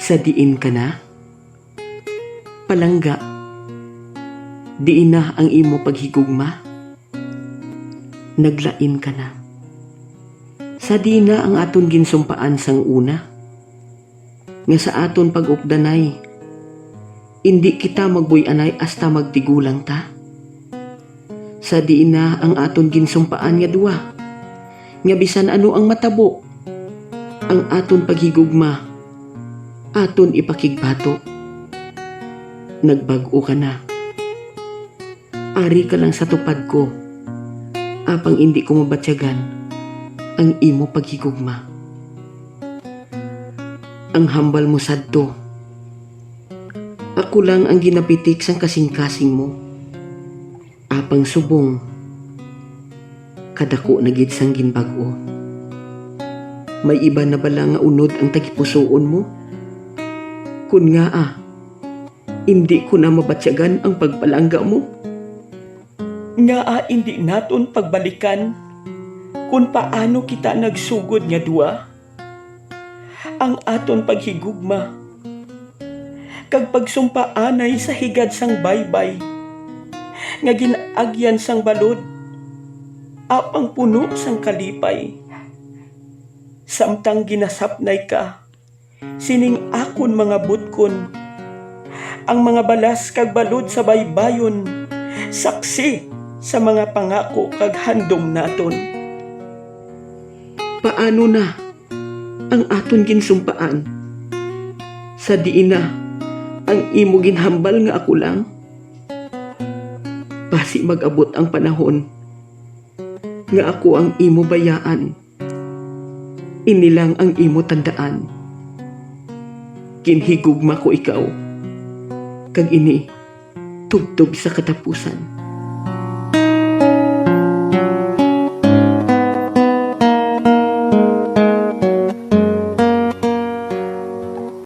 Sa diin ka na? Palangga. Diin na ang imo paghigugma? Naglain ka na. Sa di na ang aton ginsumpaan sang una. Nga sa aton pag-updanay, hindi kita magbuy-anay hasta magtigulang ta. Sa di na ang aton ginsumpaan nga duwa. Nga bisan ano ang matabo, ang aton paghigugma, aton ipakigbato. Nagbago ka na. Ari ka lang sa tupad ko, apang hindi ko mabatyagan ang imo paghigugma. Ang hambal mo sadto. Ako lang ang ginapitik sang kasing-kasing mo. Apang subong. Kadako na gid sang ginbag-o. May iba na bala nga unod ang tagipusoon mo? Kun nga ah, hindi ko na mabatyagan ang pagpalangga mo. Nga ah, hindi naton pagbalikan kung paano kita nagsugod nga duwa. Ang aton paghigugma. Kag pagsumpaanay sa higad sang baybay. Nga ginagyan sang balod. Apang puno sang kalipay. Samtang ginasapnay ka. Sining akon mga butkon. Ang mga balas kag balod sa baybayon. Saksi sa mga pangako kag handom naton. Paano na ang aton ginsumpaan? Sa diin na ang imo ginhambal nga ako lang? Basi mag-abot ang panahon nga ako ang imo bayaan. Inilang ang imo tandaan. Kinhigugma ko ikaw. Kag ini, tubtob sa katapusan.